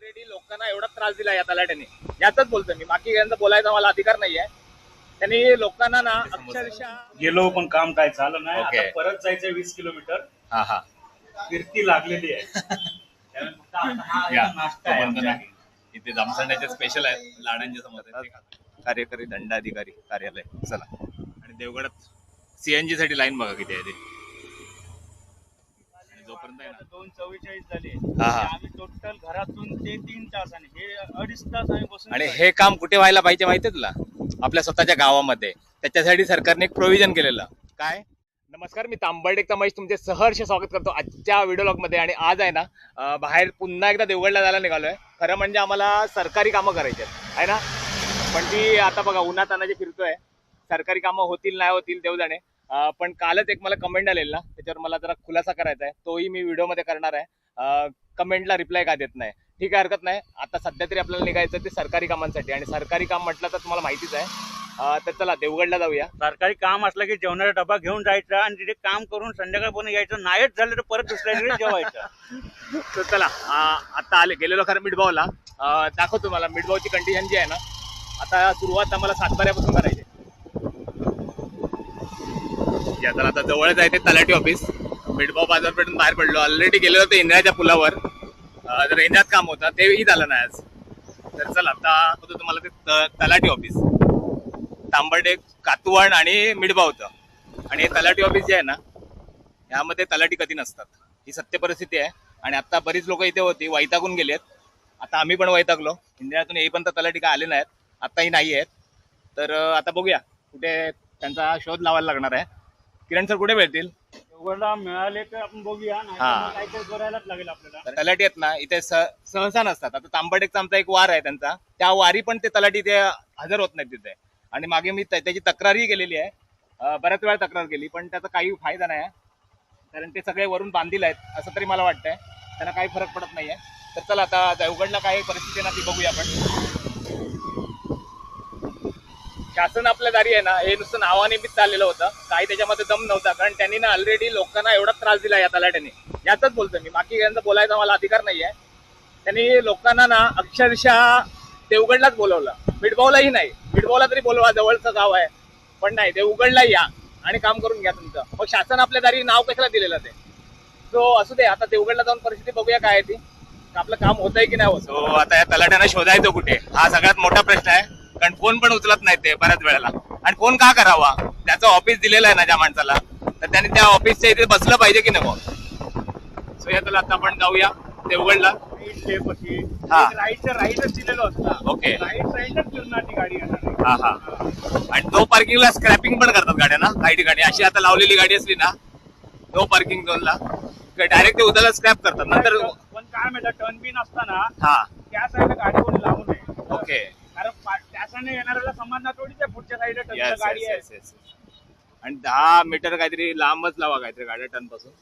Already लोकांना एवढा त्रास दिला या तलाट्याने यातच बोलतोय मी. बाकी यांचा बोलायचा मला अधिकार नाहीये. त्यांनी लोकांना ना अक्षरशः गेलो पण काम काय झालं नाही. आता परत जायचंय वीस किलोमीटर. हा हा. फिरती लागलेली आहे. त्यामुळे फक्त आता हा या, नाश्ता आहे. आमच्या. इथे जामसंड्याचे स्पेशल आहेत. लाडांच्या समोर कार्यकारी दंडाधिकारी कार्यालय. चला. आणि देवगडात सीएनजी साठी लाईन बघा किती आहे ते. आणि दोन चव्वेचाळीस झाले हा, हा. आम्ही टोटल घरातून ते तीन तासाने हे अडीच तास आम्ही बसून आणि हे काम कुठे व्हायला पाहिजे माहितीये तुला? आपल्या स्वतःच्या गावामध्ये. त्याच्यासाठी सरकारने एक प्रोव्हिजन केलेलं. काय? नमस्कार मी तांबर्डे तमाईश तुमचे सहर्ष स्वागत करतो आजच्या व्हिडिओ लॉगमध्ये. आणि आज आहे ना अं, बाहेर पुन्हा एकदा देवगडला जायला निघालोय. खरं म्हणजे आम्हाला सरकारी कामं करायची आहेत. आहे ना? पण ती आता बघा उन्हात तानाचे फिरतोय. सरकारी कामं होतील नाही होतील देव जाणे पण कालच एक मला कमेंट आलेला ना त्याच्यावर मला जरा खुलासा करायचा आहे. तोही मी व्हिडिओमध्ये करणार आहे. कमेंटला रिप्लाय का देत नाही. ठीक आहे हरकत नाही. आता सध्या तरी आपल्याला निघायचं ते सरकारी कामांसाठी. आणि सरकारी काम म्हटलं तर तुम्हाला माहितीच आहे. तर चला देवगडला जाऊया. सरकारी काम असलं की जेवणाचा डबा घेऊन जायचा आणि तिथे काम करून संध्याकाळपर्यंत यायचं. नाहीच झालं तर परत दुसऱ्या दिवशी जेवायचं. तर चला आता आले गेलेलो खरं मिठभावला दाखवतो मला मिठभावची कंडिशन जी आहे ना आता सुरुवात आम्हाला सातबाऱ्यापासून करायची आहे. या तर आता जवळच आहे ते तलाठी ऑफिस मिठभाव बाजारपेठून बाहेर पडलो. ऑलरेडी गेलो होतो इंद्राच्या पुलावर. अं, जर इंद्रात काम होतं तेही झालं नाही आज. तर चला आता होतं तुम्हाला ते तलाठी ऑफिस तांबडे कातवण आणि मिठभाव होतं. आणि हे तलाठी ऑफिस जे आहे ना यामध्ये तलाठी कधी नसतात. ही सत्य परिस्थिती आहे. आणि आता बरीच लोक इथे होती वैतागून गेलेत आता आम्ही पण वैतागलो. इंदिरातून येईपर्यंत तलाठी काय आले नाहीत. आताही नाही आहेत. तर आता बघूया कुठे त्यांचा शोध लावायला लागणार आहे. किरण सर कुठे भेटतील? एवढा मिळाले तर आपण बघूया नाही तर. मग काहीतरी करायलाच लागेल आपल्याला. तर तलाठी आहेत ना इथे सहसा नसतात. आता तांबडेकचा आमचा एक वार आहे त्यांचा. त्या वारी पण ते तलाठी इथे हजर होत नाहीत तिथे. आणि मागे मी त्या- त्याची तक्रारही केलेली आहे. अं, बऱ्याच वेळा तक्रार केली पण त्याचा काही फायदा नाही आहे. कारण ते सगळे वरून बांधील आहेत असं तरी मला वाटतंय. त्यांना काही फरक पडत नाहीये. तर चला आता देवगडला काय परिस्थिती आहे ना ती बघूया आपण. शासन आपल्या दारी आहे ना हे नुसतं नावानिमित्त चाललेलं होतं. काही त्याच्यामध्ये दम नव्हता कारण त्यांनी ना ऑलरेडी लोकांना एवढा त्रास दिला या तलाट्याने याचाच बोलतो मी. बाकी यांचा बोलायचा मला अधिकार नाहीये. त्यांनी लोकांना ना अक्षरशः देवगडलाच बोलवलं. मिठभावलाही नाही. मिठभावला तरी बोलवा जवळचं गाव आहे. पण नाही देवगडला या आणि काम करून घ्या तुमचं. मग शासन आपल्या दारी नाव कशाला दिलेलं ते? सो असू दे आता देवगडला जाऊन परिस्थिती बघूया काय आहे ती. आपलं काम होतंय की नाही होत? आता या तलाट्यांना शोधायचं कुठे? हा सगळ्यात मोठा प्रश्न आहे. कारण फोन पण उचलत नाही ते बऱ्याच वेळेला. आणि फोन का करावा? त्याचं ऑफिस दिलेलं आहे ना ज्या माणसाला. तर त्यांनी त्या ऑफिसच्या इथे बसलं पाहिजे की नको? सो या चला आता आपण जाऊया देवगडला. हा. राईटचं राईटच दिलेलं होतं ओके राईट साईडच फिरणार ती गाडी येणार आहे. हा हा. आणि नो पार्किंगला स्क्रॅपिंग पण करतात गाड्या ना काही ठिकाणी. अशी आता लावलेली गाडी असली ना नो पार्किंग झोनला डायरेक्ट ते उद्याला स्क्रॅप करतात. नंतर पण काय माहिती टर्न बिन असताना हा. त्या साईडला गाडी कोणी लावू नये. ओके कारण पा- त्या साईडने येणाऱ्याला थोडीच आहे पुढच्या साईडला गाडी आहे. आणि दहा मीटर काहीतरी लांबच लावा काहीतरी गाड्या टनपासून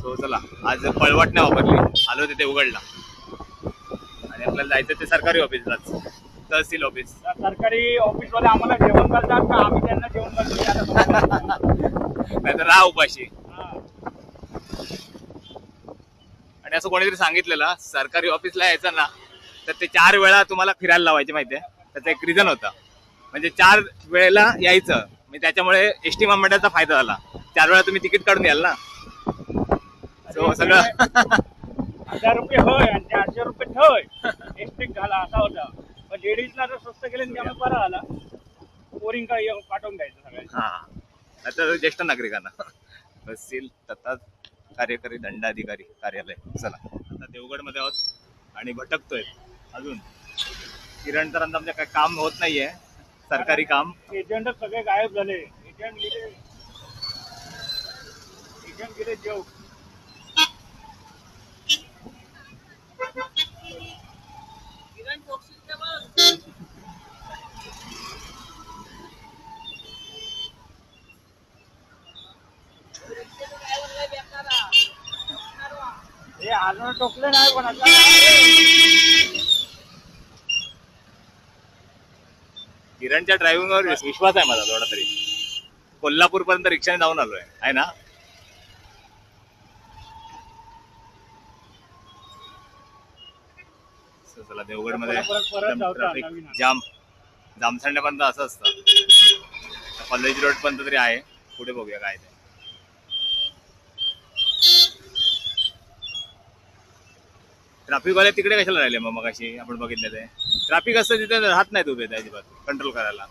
सो चला. आज पळवट नाही वापरली. आलो तिथे उघडला. आणि आपल्याला जायचं ते सरकारी ऑफिसलाच तहसील ऑफिस त्या सरकारी ऑफिस वाले आम्हाला जेवण करतात का? आम्ही त्यांना जेवण करतो. नाहीतर राहा उपाशी. हा. आणि असं कोणीतरी सांगितलेलं सरकारी ऑफिसला यायचं ना तर ते चार वेळा तुम्हाला फिरायला लावायचे माहितीये. त्याचा एक रिझन होता. म्हणजे चार वेळेला यायचं. म्हणजे त्याच्यामुळे एस टी महामंडळाचा फायदा झाला. चार वेळा तुम्ही तिकीट काढून याल ना? सो सगळं हजार रुपये होय आणि चारशे रुपये ठेव एस्टिक झाला असा होता. पण लेडीजला जर स्वस्त केले त्यामुळे बरं आला बोरिंग काय पाठवून द्यायचं सगळ्यांना. हा. आता ज्येष्ठ नागरिकांना. तहसील तथा कार्यकारी दंडाधिकारी कार्यालय. चला. आता देवगडमध्ये आहोत आणि भटकतोय. अजून. किरण आमच्या काम होत नाहीये. सरकारी काम. एजंट सगळे गायब झाले. एजंट गेले. एजंट गेले जेव. किरणच्या ड्रायव्हिंगवर विश्वास आहे माझा थोडा तरी. कोल्हापूर पर्यंत रिक्षाने जाऊन आलोय. आहे ना? चला देवगडमध्ये? ट्रॅफिक. जाम जामसंड्यापर्यंत असं असतं. कॉलेज रोड पर्यंत तरी आहे. पुढे बघूया काय ते. ट्रॅफिक वाले तिकडे कशाला राहिले मग मगाशी? आपण बघितले ते. ट्रॅफिक असतं तिथे राहत नाहीत उभे ते अजिबात. कंट्रोल करायला.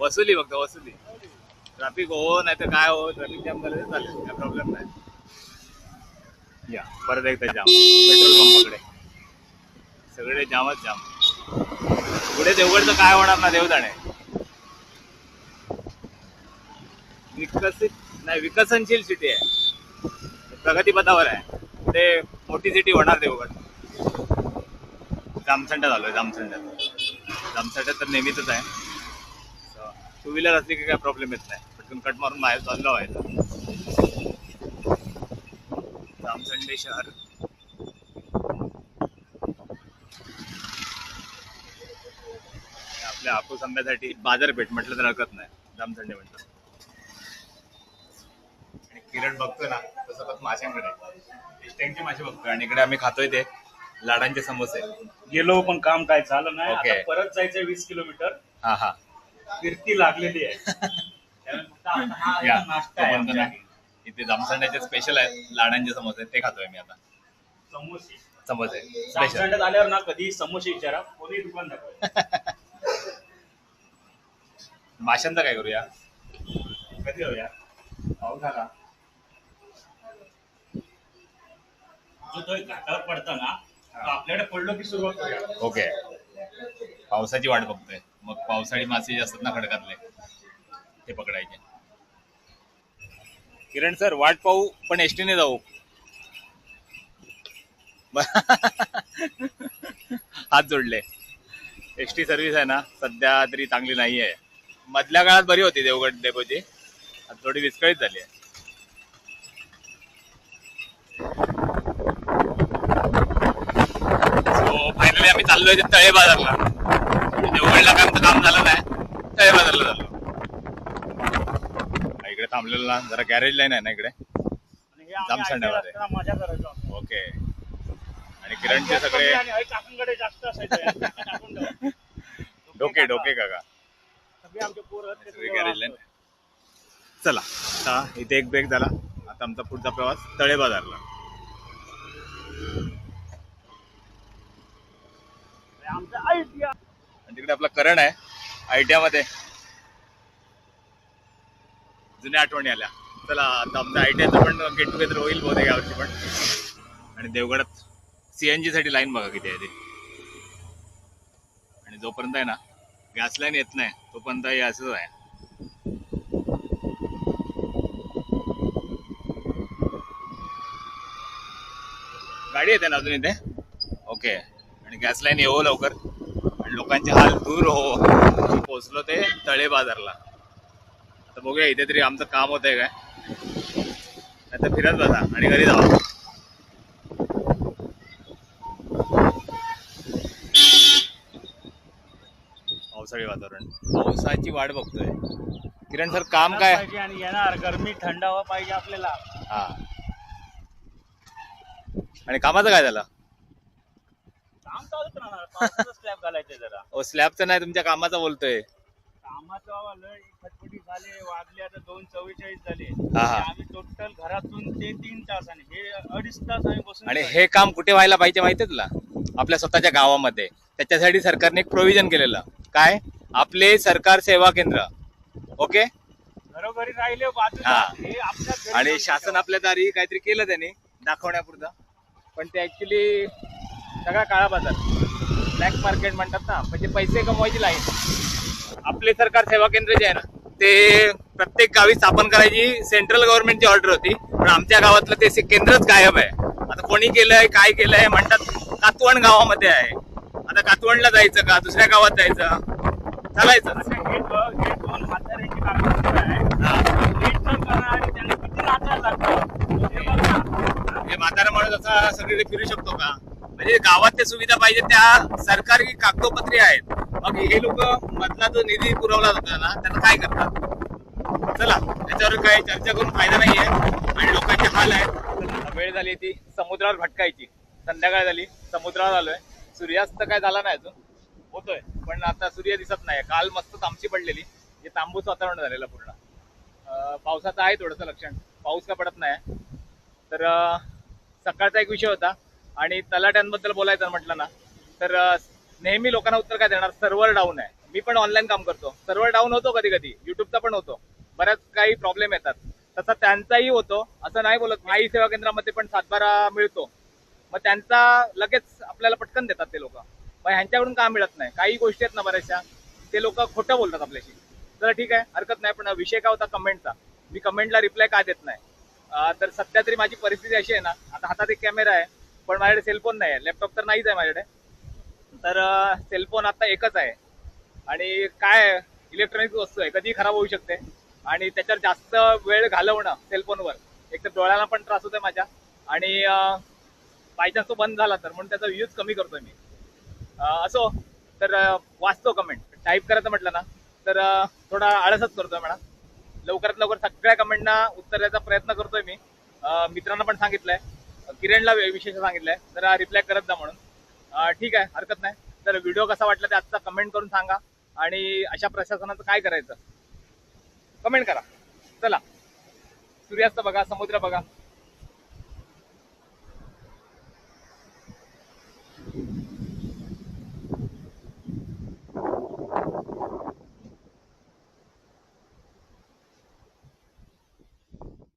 वसुली फक्त वसुली. ट्रॅफिक हो नाही तर काय हो ट्रॅफिक जाम करायचं चालेल काय प्रॉब्लेम नाही. या परत एकदा जाम पेट्रोल पंपाकडे सगळे जामच जाम पुढे देवगडचं काय होणार ना देव जाणे विकसित नाही विकसनशील सिटी आहे. प्रगतीपथावर आहे. ते मोठी सिटी होणार देवगड. जामसंडा झालोय जामसंड्यात जामसंड्यात तर नेहमीच आहे. टू व्हीलर असली की काय प्रॉब्लेम येत नाही. पटकन कट मारून बाहेर चाललं व्हायचं जामसंडे शहर. हापूस आंब्यासाठी बाजारपेठ म्हटलं तर हरकत नाही. जामसंडे म्हटलं आणि किरण बघतोय ना तसं बघ माशांकडे स्टेंगचे मासे बघतोय आणि इकडे आम्ही खातोय ते लाडांचे समोसे. गेलो पण काम काय झालं नाही. आता परत जायचंय वीस किलोमीटर. हा हा. फिरती लागलेली आहे. त्यामुळे फक्त आता हा या एक नाश्ता आहे तोपर्यंत ना, आमच्या. इथे जामसंड्याचे स्पेशल आहेत. लाडांचे समोसे ते खातोय मी आता. समोसे. समोसे. स्पेशल आल्यावर ना कधी समोसे विचारा. कोणी दुकान दाखवायचं माशांचा काय करूया? कधी होऊया पाऊस झाला जो तो एक घाटावर पडतो ना तो आपल्याकडे पडलो की सुरुवात करूया. ओके. पावसाची वाट बघतोय. मग पावसाळी मासे जे असतात ना खडकातले ते पकडायचे. किरण सर वाट पाहू पण एसटीने जाऊ. हात जोडले. एस टी सर्व्हिस आहे ना सध्या तरी चांगली नाही आहे मधल्या काळात बरी होती देवगड डेपोची. आता थोडी विस्कळीत झाली आहे. सो फायनली आम्ही चाललोय ते तळे बाजारला देवगडला काय आमचं काम झालं नाही तळे बाजारला झालो इकडे थांबलेलं ना जरा गॅरेज लाईन आहे ना इकडे. मजा करायचो ओके. आणि किरणचे सगळे जास्त असायचं. डोके डोके काका. आमचे. चला आता इथे एक ब्रेक झाला. आता आमचा पुढचा प्रवास तळे बाजारला आमचं तिकडे आपला करण आहे आयटीआयमध्ये. जुन्या आठवणी आल्या. चला आता आमच्या आयटीआयचं पण गेट टुगेदर होईल बहुतेक यावर्षी पण. आणि देवगडात सीएनजी साठी लाईन बघा किती आहे ती. आणि जोपर्यंत आहे ना गॅस लाईन येत नाही तोपर्यंत हे असंच आहे. गाडी येते ना अजून इथे? ओके. आणि गॅस लाईन येऊ हो लवकर. आणि लोकांचे हाल दूर हो. पोचलो ते तळे बाजारला. आता बघूया इथे तरी आमचं काम होतंय काय. आता फिरत बसा आणि घरी जावा. पावसाळी वातावरण. पावसाची वाट बघतोय. किरण सर काम काय? पाहिजे आणि येणार. गरमी थंड हवा पाहिजे आपल्याला. हा. आणि कामाचं काय झालं? काम चालूच राहणार. पावसाचा स्लॅब घालायचे जरा. ओ स्लॅबचं नाही तुमच्या कामाचं बोलतोय. कामाचं लय खटपटी झाले. वाजले आता दोन चव्वेचाळीस झाले. हा, हा. आम्ही टोटल घरातून ते तीन तासाने हे अडीच तास आम्ही बसून आणि हे काम कुठे व्हायला पाहिजे माहितीये तुला? आपल्या स्वतःच्या गावामध्ये. त्याच्यासाठी सरकारने एक प्रोव्हिजन केलेलं. काय? आपले सरकार सेवा केंद्र. ओके? घरोघरी राहिले बाजूला हा. हे आपल्या घरी आणि जाऊन शासन आपल्या दारी काहीतरी केलं त्यांनी दाखवण्यापुरतं. पण ते ऍक्च्युली सगळा काळा बाजार ब्लॅक मार्केट म्हणतात ना म्हणजे पैसे कमवायची लाईन. आपले सरकार सेवा केंद्र जे आहे ना ते प्रत्येक गावी स्थापन करायची सेंट्रल गव्हर्नमेंटची ऑर्डर होती. पण आमच्या गावातलं ते से- केंद्रच गायब आहे. आता कोणी केलंय काय केलंय म्हणतात. कातवण गावामध्ये आहे. आता कातवणला जायचं का? दुसऱ्या गावात जायचं? चालायचं. हे आहे. म्हातारा माणूस असा सगळीकडे फिरू शकतो का? म्हणजे गावात त्या सुविधा पाहिजे त्या सरकारी कागदोपत्री आहेत. मग हे लोक मधला जो निधी पुरवला जातो ना त्यांना काय करतात? चला त्याच्यावर काही चर्चा करून फायदा नाहीये. आणि लोकांचे हाल आहेत. वेळ झाली ती समुद्रावर भटकायची. संध्याकाळ झाली समुद्रावर आलोय. सूर्यास्त काय झाला नाही अजून. होतोय. पण आता सूर्य दिसत नाही काल मस्त तामची पडलेली. जे तांबूस वातावरण झालेलं पूर्ण. पावसाचं आहे थोडंसं लक्षण. पाऊस का पडत नाही. तर सकाळचा एक विषय होता. आणि तलाट्यांबद्दल बोलायचं म्हटलं ना तर नेहमी लोकांना उत्तर काय देणार? सर्व्हर डाऊन आहे. मी पण ऑनलाईन काम करतो. सर्व्हर डाऊन होतो कधी कधी युट्यूबचा पण होतो. बऱ्याच काही प्रॉब्लेम येतात. तसा त्यांचाही होतो. असं नाही बोलत. आई सेवा केंद्रामध्ये पण सातबारा मिळतो. मग त्यांचा लगेच आपल्याला पटकन देतात ते लोक. मग ह्यांच्याकडून का मिळत नाही. काही गोष्टी आहेत ना बऱ्याचशा. ते लोक खोटं बोलतात आपल्याशी. तर ठीक आहे. हरकत नाही. पण विषय काय होता कमेंटचा मी कमेंटला रिप्लाय का देत नाही? तर सध्या तरी माझी परिस्थिती अशी आहे ना आता हातात एक कॅमेरा आहे पण माझ्याकडे सेलफोन नाही आहे. लॅपटॉप तर नाहीच आहे माझ्याकडे. तर सेलफोन आता एकच आहे. आणि काय इलेक्ट्रॉनिक वस्तू आहे कधीही खराब होऊ शकते. आणि त्याच्यावर जास्त वेळ घालवणं सेलफोनवर एक तर डोळ्याला पण त्रास होतोय माझ्या. आणि बाय चान्स तो बंद झाला तर म्हणून त्याचा यूज कमी करतोय मी. असो तर वाचतो कमेंट टाईप करायचं म्हटलं ना तर थोडा आळसच करतोय म्हणा. लवकरात लवकर सगळ्या कमेंटना उत्तर द्यायचा प्रयत्न करतोय मी. मित्रांना पण सांगितलंय. किरणला वे- विशेष सांगितलंय. तर रिप्लाय करत जा म्हणून. ठीक आहे हरकत नाही. तर व्हिडिओ कसा वाटला ते आजचा कमेंट करून सांगा. आणि अशा प्रशासनाचं काय करायचं? कमेंट करा. चला. सूर्यास्त बघा समुद्र बघा.